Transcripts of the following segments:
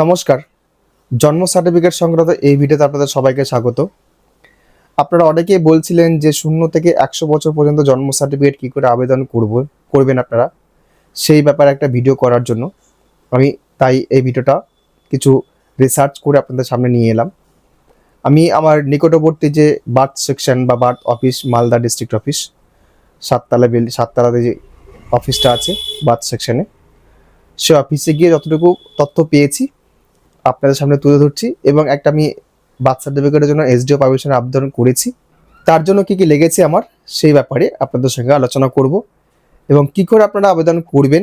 নমস্কার। জন্ম সার্টিফিকেট সংক্রান্ত এই ভিডিওতে আপনাদের সবাইকে স্বাগত। আপনারা অনেকেই বলছিলেন যে শূন্য থেকে একশো বছর পর্যন্ত জন্ম সার্টিফিকেট কী করে আবেদন করব, করবেন আপনারা? সেই ব্যাপারে একটা ভিডিও করার জন্য আমি তাই এই ভিডিওটা কিছু রিসার্চ করে আপনাদের সামনে নিয়ে এলাম। আমি আমার নিকটবর্তী যে বার্থ সেকশন বা birth office Malda district office Sattala বিল সাততলাতে যে অফিসটা আছে, বার্থ সেকশনে সে অফিসে গিয়ে যতটুকু তথ্য পেয়েছি আপনাদের সামনে তুলে ধরছি এবং একটা আমি বার্থ সার্টিফিকেটের জন্য এসডিও পারমিশন আবেদন করেছি। তার জন্য কি কি লেগেছে আমার সেই ব্যাপারে আপনাদের সঙ্গে আলোচনা করব এবং কি করে আপনারা আবেদন করবেন,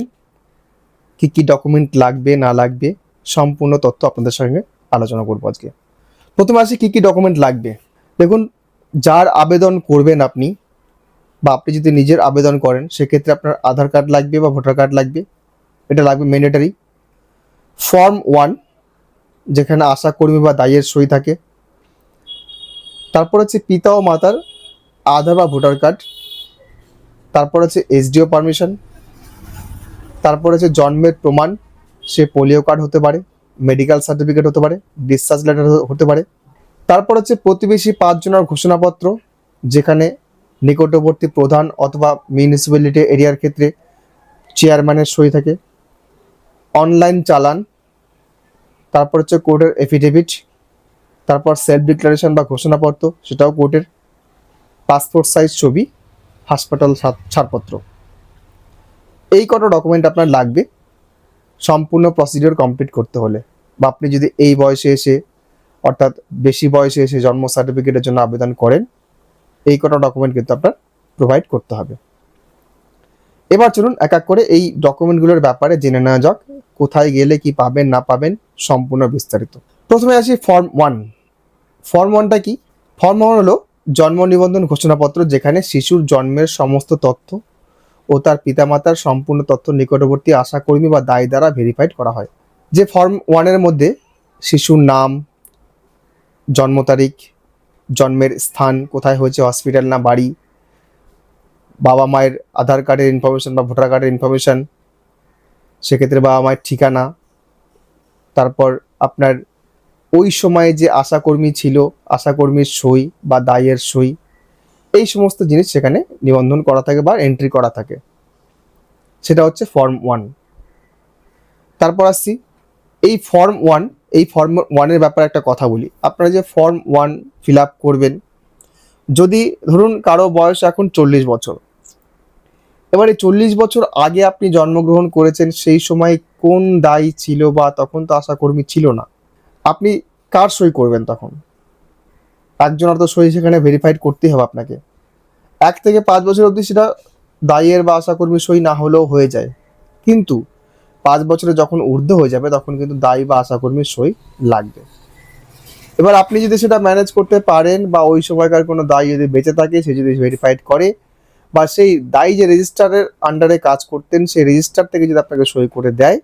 কি কি ডকুমেন্ট লাগবে, না লাগবে, সম্পূর্ণ তথ্য আপনাদের সঙ্গে আলোচনা করব আজকে। প্রথমে আসি কি কি ডকুমেন্ট লাগবে। দেখুন, যার আবেদন করবেন আপনি বা আপনি যদি নিজের আবেদন করেন, সেক্ষেত্রে আপনার আধার কার্ড লাগবে বা ভোটার কার্ড লাগবে। এটা লাগবে ম্যান্ডেটারি ফর্ম ওয়ান যেখানে আশা কর্মী বা দায়ের সই থাকে। তারপর হচ্ছে পিতা ও মাতার আধার বা ভোটার কার্ড। তারপর হচ্ছে এসডিও পারমিশন। তারপর হচ্ছে জন্মের প্রমাণ, সে পোলিও কার্ড হতে পারে, মেডিকেল সার্টিফিকেট হতে পারে, ডিসচার্জ লেটার হতে পারে। তারপর হচ্ছে প্রতিবেশী পাঁচজনের ঘোষণাপত্র, যেখানে নিকটবর্তী প্রধান অথবা মিউনিসিপ্যালিটি এরিয়ার ক্ষেত্রে চেয়ারম্যানের সই থাকে। অনলাইন চালান তারপর হচ্ছে কোর্টের এফিডেভিট তারপর সেলফ ডিক্লারেশন বা ঘোষণাপত্র, সেটাও কোর্টের পাসপোর্ট সাইজ ছবি, হাসপাতাল ছাড়- ছাড়পত্র। এই কটা ডকুমেন্ট আপনার লাগবে সম্পূর্ণ প্রসিডিওর কমপ্লিট করতে হলে। বা আপনি যদি এই বয়সে এসে, অর্থাৎ বেশি বয়সে এসে জন্ম সার্টিফিকেটের জন্য আবেদন করেন, এই কটা ডকুমেন্ট কিন্তু আপনার প্রোভাইড করতে হবে। এবার চলুন এক এক করে এই ডকুমেন্টগুলোর ব্যাপারে জেনে নেওয়া যাক, কোথায় গেলে কি পাবেন, না পাবেন, সম্পূর্ণ বিস্তারিত। প্রথমে আসি ফর্ম ওয়ান ফর্ম ওয়ানটা কি? ফর্ম ওয়ান হলো জন্ম নিবন্ধন ঘোষণাপত্র যেখানে শিশুর জন্মের সমস্ত তথ্য ও তার পিতামাতার সম্পূর্ণ তথ্য নিকটবর্তী আশাকর্মী বা দায় দ্বারা ভেরিফাইড করা হয়। যে ফর্ম ওয়ানের মধ্যে শিশুর নাম, জন্ম তারিখ, জন্মের স্থান, কোথায় হয়েছে হসপিটাল না, বাড়ি বাবা মায়ের আধার কার্ডের ইনফরমেশন বা ভোটার কার্ডের ইনফরমেশন সেক্ষেত্রে বাবা মায়ের ঠিকানা, তারপর আপনার ওই সময়ে যে আশাকর্মী ছিল, আশাকর্মীর সই বা দায়ের সই, এই সমস্ত জিনিস সেখানে নিবন্ধন করা থাকে বা এন্ট্রি করা থাকে। সেটা হচ্ছে ফর্ম ওয়ান তারপর আসছি, এই ফর্ম ওয়ান এই ফর্ম ওয়ানের ব্যাপারে একটা কথা বলি। আপনারা যে ফর্ম ওয়ান ফিল আপ করবেন, যদি ধরুন কারও বয়স এখন চল্লিশ বছর এবারে চল্লিশ বছর আগে আপনি জন্মগ্রহণ করেছেন, সেই সময় কোন দায়ী ছিল বা তখন তো আশাকর্মী ছিল না। আপনি কার সই করবেন তখন? একজনের তো সই সেখানে ভেরিফাইড করতেই হবে আপনাকে। এক থেকে পাঁচ বছর অবধি সেটা দায়ের বা আশাকর্মী সই না হলেও হয়ে যায়। কিন্তু পাঁচ বছরে যখন ঊর্ধ্ব হয়ে যাবে, তখন কিন্তু দায়ী বা আশাকর্মীর সই লাগবে। এবার আপনি যদি সেটা ম্যানেজ করতে পারেন বা ওই সময়কার কোনো দায়ী যদি বেঁচে থাকে, সে যদি ভেরিফাইড করে বা সেই দায়ী যে রেজিস্টারের আন্ডারে কাজ করতেন, সেই রেজিস্টার থেকে যদি আপনাকে সই করে দেয়,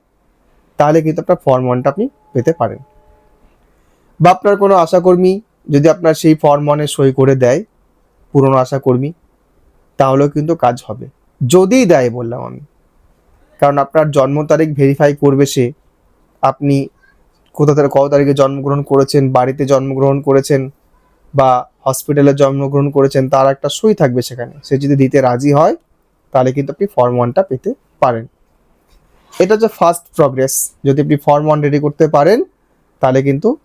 তাহলে কিন্তু আপনার ফর্ম ওয়ানটা আপনি পেতে পারেন। বা আপনার কোনো আশাকর্মী যদি আপনার সেই ফর্ম ওয়ানে সই করে দেয়, পুরনো আশাকর্মী, তাহলেও কিন্তু কাজ হবে। যদি দেয় বললাম আমি। কারণ আপনার জন্ম তারিখ ভেরিফাই করবে সে। আপনি কোথা থেকে, কত তারিখে জন্মগ্রহণ করেছেন, বাড়িতে জন্মগ্রহণ করেছেন বা হসপিটালে জন্মগ্রহণ করেছেন, তার একটা সই থাকবে সেখানে। সে যদি দিতে রাজি হয়, তাহলে কিন্তু আপনি ফর্ম ওয়ানটা পেতে পারেন। এটা হচ্ছে ফার্স্ট প্রগ্রেস যদি আপনি ফর্ম ওয়ান রেডি করতে পারেন, তাহলে কিন্তু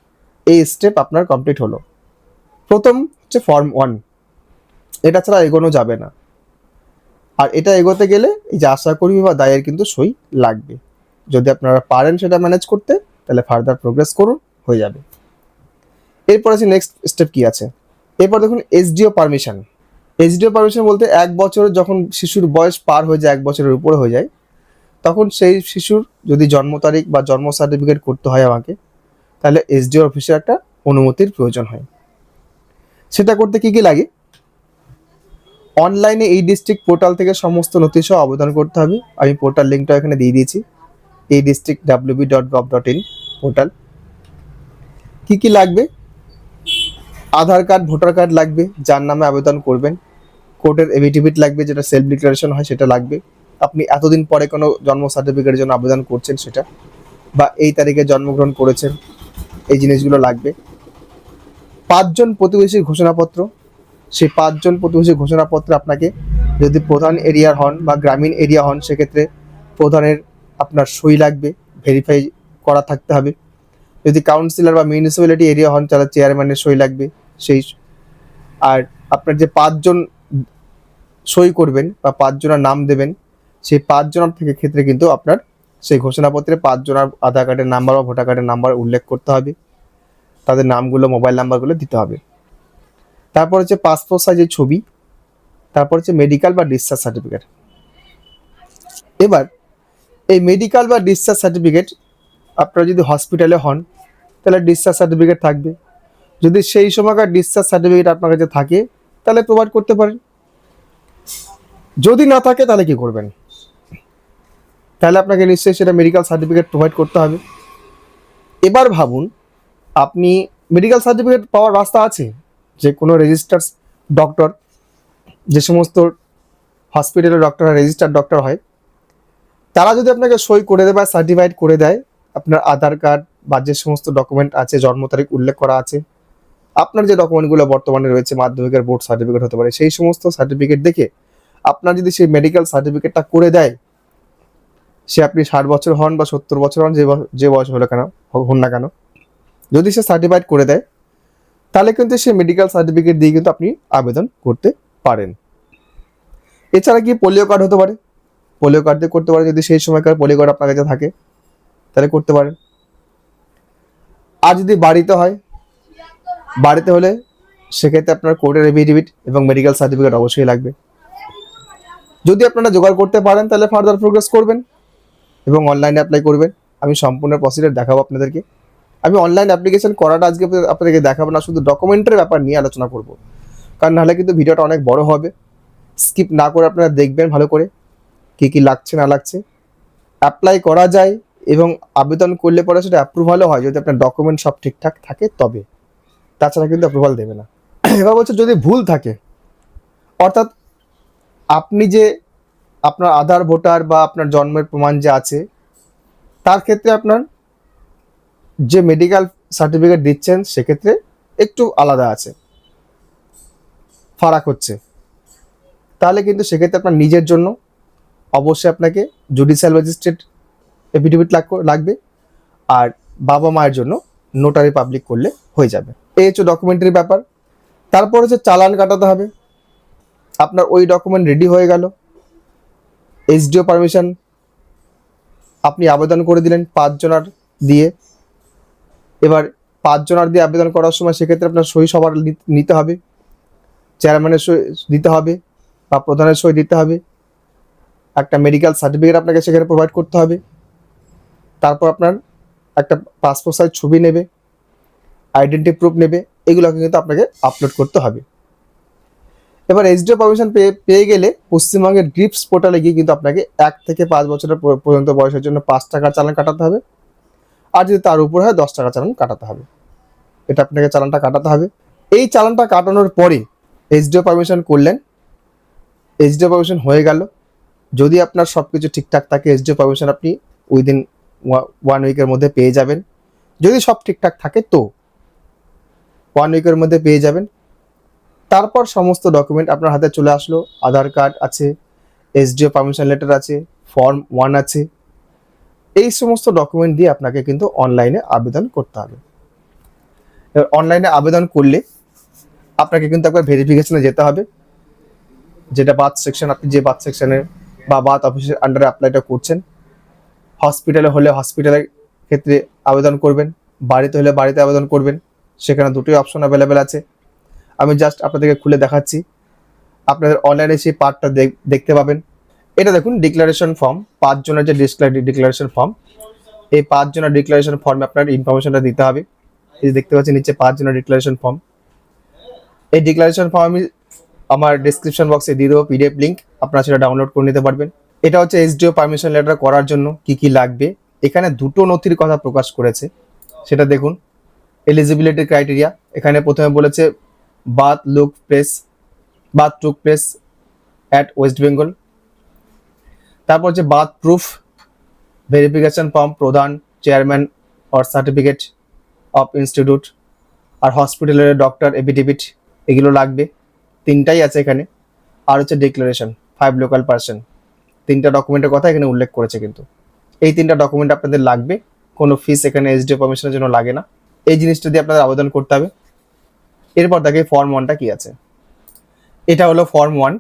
এই স্টেপ আপনার কমপ্লিট হলো। প্রথম হচ্ছে ফর্ম ওয়ান এটা ছাড়া এগোনো যাবে না। আর এটা এগোতে গেলে এই যে আশাকর্মী বা দায়ের কিন্তু সই লাগবে। যদি আপনারা পারেন সেটা ম্যানেজ করতে, তাহলে ফার্দার প্রোগ্রেস করুন, হয়ে যাবে। এরপর আছে নেক্সট স্টেপ কি আছে? এরপর দেখুন এসডিও পারমিশন এসডিও পারমিশন বলতে এক বছর যখন শিশুর বয়স পার হয়ে যায়, এক বছরের উপরে হয়ে যায়, তখন সেই শিশুর যদি জন্ম তারিখ বা জন্ম সার্টিফিকেট করতে হয় আমাকে, তাহলে এসডিও অফিসের একটা অনুমতির প্রয়োজন হয়। সেটা করতে কি কি লাগে? অনলাইনে এই ডিস্ট্রিক্ট পোর্টাল থেকে সমস্ত নথি সহ আবেদন করতে হবে। আমি পোর্টাল লিঙ্কটা এখানে দিয়ে দিয়েছি। এই district WB dot gov dot in portal কী কী লাগবে? আধার কার্ড, ভোটার কার্ড লাগবে, যার নামে আবেদন করবেন। কোর্টের এভিটিভিট লাগবে, যেটা সেলফ ডিক্লারেশন হয়, সেটা লাগবে। আপনি এতদিন পরে কোনো জন্ম সার্টিফিকেটের জন্য আবেদন করছেন সেটা, বা এই তারিখে জন্মগ্রহণ করেছেন, এই জিনিসগুলো লাগবে। পাঁচজন প্রতিবেশীর ঘোষণাপত্র, সেই পাঁচজন প্রতিবেশীর ঘোষণাপত্র আপনাকে যদি প্রধান এরিয়ার হন বা গ্রামীণ এরিয়া হন, সেক্ষেত্রে প্রধানের আপনার সই লাগবে ভেরিফাই করা থাকতে হবে। যদি কাউন্সিলর বা মিউনিসিপ্যালিটি এরিয়া হন, তাহলে চেয়ারম্যানের সই লাগবে। সেই আর আপনার যে পাঁচজন সই করবেন বা পাঁচজনের নাম দেবেন, সেই পাঁচজনের থেকে ক্ষেত্রে কিন্তু আপনার সেই ঘোষণাপত্রে পাঁচজনের আধার কার্ডের নাম্বার বা ভোটার কার্ডের নাম্বার উল্লেখ করতে হবে। তাদের নামগুলো, মোবাইল নাম্বারগুলো দিতে হবে। তারপর হচ্ছে পাসপোর্ট সাইজের ছবি, তারপর হচ্ছে মেডিকেল বা ডিসচার্জ সার্টিফিকেট এবার এই মেডিকেল বা ডিসচার্জ সার্টিফিকেট আপনারা যদি হসপিটালে হন, তাহলে ডিসচার্জ সার্টিফিকেট থাকবে। যদি সেই সময়কার ডিসচার্জ সার্টিফিকেট আপনার কাছে থাকে, তাহলে প্রোভাইড করতে পারেন। যদি না থাকে, তাহলে কি করবেন? তাহলে আপনাকে নিশ্চয়ই সেটা মেডিকেল সার্টিফিকেট প্রোভাইড করতে হবে। এবার ভাবুন, আপনি মেডিকেল সার্টিফিকেট পাওয়ার রাস্তা আছে? যে কোনো রেজিস্টার ডক্টর যে সমস্ত হসপিটালের ডক্টর রেজিস্টার ডক্টর হয়, তারা যদি আপনাকে সই করে দেয় বা সার্টিফাইড করে দেয়, আপনার আধার কার্ড বা যে সমস্ত ডকুমেন্ট আছে, জন্ম তারিখ উল্লেখ করা আছে আপনার যে ডকুমেন্টগুলো বর্তমানে রয়েছে, মাধ্যমিকের বোর্ড সার্টিফিকেট হতে পারে, সেই সমস্ত সার্টিফিকেট দেখে আপনার যদি সেই মেডিকেল সার্টিফিকেটটা করে দেয়, সে আপনি ষাট বছর হন বা সত্তর বছর হন, যে যে বয়স হলো কেন, হন না কেন, যদি সে সার্টিফাইড করে দেয়, তাহলে কিন্তু সে মেডিকেল সার্টিফিকেট দিয়ে কিন্তু আপনি আবেদন করতে পারেন। এছাড়া কি পোলিও কার্ড হতে পারে? পোলিও কার্ড দিয়ে করতে পারে যদি সেই সময়কার পোলিও কার্ড আপনার কাছে থাকে, তাহলে করতে পারেন। আর যদি বাড়িতে হয় বাড়িতে হলে সেক্ষেত্রে আপনার কোর্টের এফিডেভিট এবং মেডিকেল সার্টিফিকেট অবশ্যই লাগবে। যদি আপনারা জোগাড় করতে পারেন, তাহলে ফার্দার প্রোগ্রেস করবেন এবং অনলাইনে অ্যাপ্লাই করবেন। আমি সম্পূর্ণ প্রসিডিউর দেখাবো আপনাদেরকে। আমি অনলাইন অ্যাপ্লিকেশন করাটা আজকে আপনাদের- আপনাদেরকে দেখাবো না, শুধু ডকুমেন্টের ব্যাপার নিয়ে আলোচনা করব। কারণ নাহলে কিন্তু ভিডিওটা অনেক বড় হবে। স্কিপ না করে আপনারা দেখবেন ভালো করে কী কী লাগছে, না লাগছে। অ্যাপ্লাই করা যায় এবং আবেদন করলে পরে সেটা অ্যাপ্রুভালও হয়। যদি আপনার ডকুমেন্ট সব ঠিকঠাক থাকে, তবে। তাছাড়া কিন্তু অ্যাপ্রুভাল দেবে না। এবার বলছে যদি ভুল থাকে, অর্থাৎ আপনি যে আপনার আধার, ভোটার বা আপনার জন্মের প্রমাণ যে আছে, তার ক্ষেত্রে আপনার যে মেডিকেল সার্টিফিকেট দিচ্ছেন, সেক্ষেত্রে একটু আলাদা আছে, ফারাক হচ্ছে। তাহলে কিন্তু সেক্ষেত্রে আপনার নিজের জন্য অবশ্যই আপনাকে জুডিশিয়াল ম্যাজিস্ট্রেট এফিডেভিট লাগবে, আর বাবা মায়ের জন্য নোটারি পাবলিক করলে হয়ে যাবে। এই হচ্ছে ডকুমেন্টারি ব্যাপার। তারপর হচ্ছে চালান কাটাতে হবে। আপনার ওই ডকুমেন্ট রেডি হয়ে গেল। এইচডিও পারমিশন আপনি আবেদন করে দিলেন পাঁচজনার দিয়ে। এবার পাঁচজনার দিয়ে আবেদন করার সময় সেক্ষেত্রে আপনার সই সবার নিতে হবে। চেয়ারম্যানের সই দিতে হবে বা প্রধানের সই দিতে হবে। একটা মেডিকেল সার্টিফিকেট আপনাকে সেখানে প্রোভাইড করতে হবে। তারপর আপনার একটা পাসপোর্ট সাইজ ছবি নেবে। আইডেন্টি প্রুফ নেবে, এগুলোকে কিন্তু আপনাকে আপলোড করতে হবে। এবার এইচডিও পারমিশন পেয়ে পেয়ে গেলে পশ্চিমবঙ্গের গ্রিপস পোর্টালে গিয়ে কিন্তু আপনাকে এক থেকে পাঁচ বছরের পর্যন্ত বয়সের জন্য পাঁচ টাকার চালান কাটাতে হবে। আর যদি তার উপর হয় দশ টাকা চালান কাটাতে হবে। এটা আপনাকে চালানটা কাটাতে হবে। এই চালানটা কাটানোর পরে এইচডিও পারমিশন করলেন। এইচডিও পারমিশন হয়ে গেল। যদি আপনার সব কিছু ঠিকঠাক থাকে এইচডিও পারমিশন আপনি উইদিন ওয়ান উইকের মধ্যে পেয়ে যাবেন। যদি সব ঠিকঠাক থাকে তো ওয়ান উইকের মধ্যে পেয়ে যাবেন। তারপর সমস্ত ডকুমেন্ট আপনার হাতে চলে আসলো। আধার কার্ড আছে এসডিও পারমিশন লেটার আছে ফর্ম ওয়ান আছে। এই সমস্ত ডকুমেন্ট দিয়ে আপনাকে কিন্তু অনলাইনে আবেদন করতে হবে। এবার অনলাইনে আবেদন করলে আপনাকে কিন্তু একবার ভেরিফিকেশনে যেতে হবে। যেটা বাথ সেকশন আপনি যে বাথ সেকশনে বা বাথ অফিসের আন্ডারে অ্যাপ্লাইটা করছেন হসপিটালে হলে হসপিটালের ক্ষেত্রে আবেদন করবেন, বাড়িতে হলে বাড়িতে আবেদন করবেন। সেখানে দুটোই অপশন অ্যাভেলেবেল আছে। আমি জাস্ট আপনাদেরকে খুলে দেখাচ্ছি। আপনাদের অনলাইনে সেই পার্টটা দেখতে পাবেন। এটা দেখুন ডিক্লারেশন ফর্ম পাঁচজনের যে ডিক্লারেশন ফর্ম এই পাঁচজনের ডিক্লারেশন ফর্মে আপনার ইনফরমেশনটা দিতে হবে। এই দেখতে পাচ্ছেন, নিচে পাঁচজনের ডিক্লারেশন ফর্ম এই ডিক্লারেশন ফর্ম আমি আমার ডিসক্রিপশন বক্সে দিয়ে দেবো পিডিএফ লিঙ্ক আপনারা সেটা ডাউনলোড করে নিতে পারবেন। এটা হচ্ছে এইচডিও পারমিশন লেটার করার জন্য কি কি লাগবে। এখানে দুটো নথির কথা প্রকাশ করেছে। সেটা দেখুন। এলিজিবিলিটি ক্রাইটেরিয়া এখানে প্রথমে বলেছে birth took place birth took place at West Bengal তারপর হচ্ছে বাথ প্রুফ ভেরিফিকেশন ফর্ম প্রদান chairman or certificate of institute আর হসপিটালের ডক্টর এফিডেভিট এগুলো লাগবে। তিনটাই আছে এখানে। আর হচ্ছে ডিক্লারেশন ফাইভ লোকাল পার্সন তিনটা ডকুমেন্টের কথা এখানে উল্লেখ করেছে কিন্তু। এই তিনটা ডকুমেন্ট আপনাদের লাগবে। কোনো ফিস এখানে এসডিও পারমিশনের জন্য লাগে না। এই জিনিসটা দিয়ে আপনাদের আবেদন করতে হবে। এরপর দেখে ফর্ম ওয়ানটা কি আছে। এটা হলো ফর্ম ওয়ান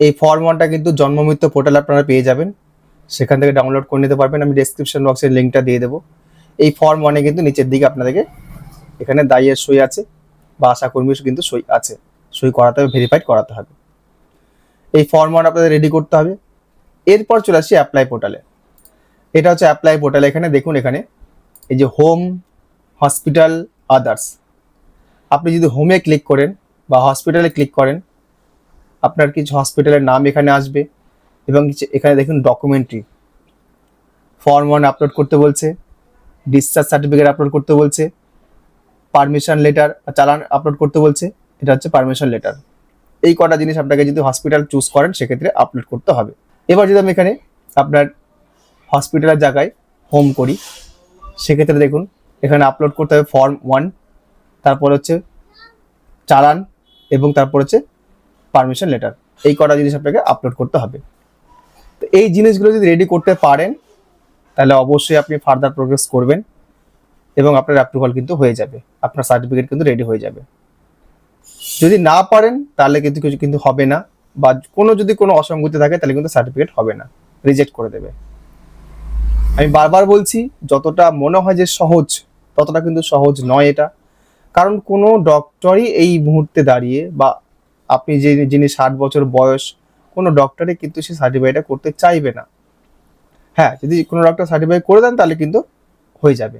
এই ফর্ম ওয়ানটা কিন্তু জন্মমৃত্যু পোর্টাল আপনারা পেয়ে যাবেন। সেখান থেকে ডাউনলোড করে নিতে পারবেন। আমি ডেসক্রিপশন বক্সের লিঙ্কটা দিয়ে দেবো। এই ফর্ম ওয়ানে কিন্তু নিচের দিকে আপনাদেরকে এখানে দায়ের সই আছে বা আশাকর্মীর কিন্তু সই আছে। সই করাতে হবে ভেরিফাইড করাতে হবে। এই ফর্ম ওয়ান আপনাদের রেডি করতে হবে। এরপর চলে আসি অ্যাপ্লাই পোর্টালে এটা হচ্ছে অ্যাপ্লাই পোর্টাল এখানে দেখুন এখানে এই যে হোম হসপিটাল আদার্স আপনি যদি হোমে ক্লিক করেন বা হসপিটালে ক্লিক করেন, আপনার কিছু হসপিটালের নাম এখানে আসবে এবং এখানে দেখুন ডকুমেন্টারি ফর্ম ওয়ান আপলোড করতে বলছে ডিসচার্জ সার্টিফিকেট আপলোড করতে বলছে পারমিশন লেটার চালান আপলোড করতে বলছে, এটা হচ্ছে পারমিশন লেটার এই কটা জিনিস আপনাকে যদি হসপিটাল চুজ করেন, সেক্ষেত্রে আপলোড করতে হবে। এবার যদি আমি এখানে আপনার হসপিটালের জায়গায় হোম করি, সেক্ষেত্রে দেখুন এখানে আপলোড করতে হবে ফর্ম ওয়ান তারপর হচ্ছে চালান এবং তারপর হচ্ছে পারমিশন লেটার এই কটা জিনিস আপনাকে আপলোড করতে হবে। তো এই জিনিসগুলো যদি রেডি করতে পারেন, তাহলে অবশ্যই আপনি ফার্দার প্রোগ্রেস করবেন এবং আপনার অ্যাপ্রুভাল কিন্তু হয়ে যাবে। আপনার সার্টিফিকেট কিন্তু রেডি হয়ে যাবে। যদি না পারেন, তাহলে কিন্তু কিছু কিন্তু হবে না বা কোনো যদি কোনো অসঙ্গতি থাকে, তাহলে কিন্তু সার্টিফিকেট হবে না। রিজেক্ট করে দেবে। আমি বারবার বলছি, যতটা মনে হয় যে সহজ ততটা কিন্তু সহজ নয় এটা। কারণ কোনো ডক্টরই এই মুহূর্তে দাঁড়িয়ে বা আপনি যে যিনি ষাট বছর বয়স, কোনো ডক্টরে কিন্তু সে সার্টিফাইটা করতে চাইবে না। হ্যাঁ যদি কোনো ডক্টর সার্টিফাই করে দেন তাহলে কিন্তু হয়ে যাবে।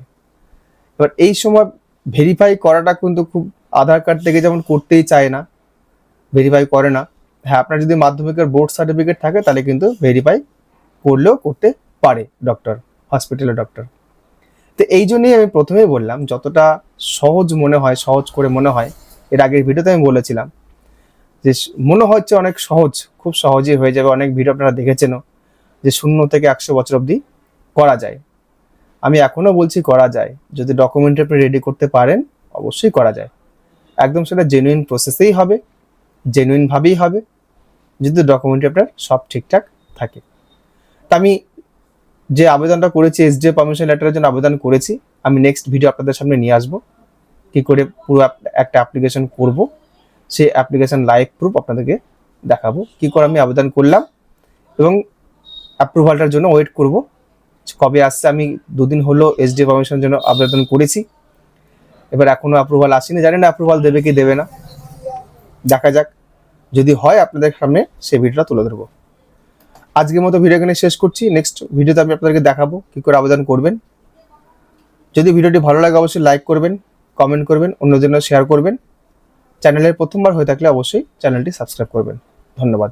এবার এই সময় ভেরিফাই করাটা কিন্তু খুব আধার কার্ড থেকে যেমন করতেই চায় না ভেরিফাই করে না। হ্যাঁ আপনার যদি মাধ্যমিকের বোর্ড সার্টিফিকেট থাকে তাহলে কিন্তু ভেরিফাই করলেও করতে পারে ডক্টর হসপিটালের ডক্টর তো এই জন্যই আমি প্রথমেই বললাম, যতটা সহজ মনে হয়, সহজ করে মনে হয়, এর আগের ভিডিওতে আমি বলেছিলাম যে মনে হচ্ছে অনেক সহজ, খুব সহজেই হয়ে যাবে। অনেক ভিডিও আপনারা দেখেছেনও যে শূন্য থেকে একশো বছর অবধি করা যায়। আমি এখনও বলছি করা যায়। যদি ডকুমেন্ট আপনি রেডি করতে পারেন, অবশ্যই করা যায়। একদম সেটা জেনুইন প্রসেসেই হবে জেনুইনভাবেই হবে। যদি ডকুমেন্ট আপনার সব ঠিকঠাক থাকে। তা আমি যে আবেদনটা করেছি এসডিও পারমিশন লেটারের জন্য আবেদন করেছি। আমি নেক্সট ভিডিও আপনাদের সামনে নিয়ে আসব। কি করে পুরো একটা অ্যাপ্লিকেশন করব, সেই অ্যাপ্লিকেশন লাইভ প্রুফ আপনাদেরকে দেখাবো। কি করে আমি আবেদন করলাম এবং অ্যাপ্রুভালটার জন্য ওয়েট করব। কবে আসছে, আমি দুদিন হলো এস এসডিও পারমিশনের জন্য আবেদন করেছি। এবার এখনও অ্যাপ্রুভাল আসেনি, জানি না অ্যাপ্রুভাল দেবে কি দেবে না। দেখা যাক, যদি হয় আপনাদের সামনে, সেই ভিডিওটা তুলে ধরবো। আজকের মতো ভিডিও এখানে শেষ করছি। নেক্সট ভিডিওতে আমি আপনাদেরকে দেখাবো কী করে আবেদন করবেন। যদি ভিডিওটি ভালো লাগে, অবশ্যই লাইক করবেন কমেন্ট করবেন অন্যদের শেয়ার করবেন। চ্যানেলের প্রথমবার হয়ে থাকলে অবশ্যই চ্যানেলটি সাবস্ক্রাইব করবেন। ধন্যবাদ।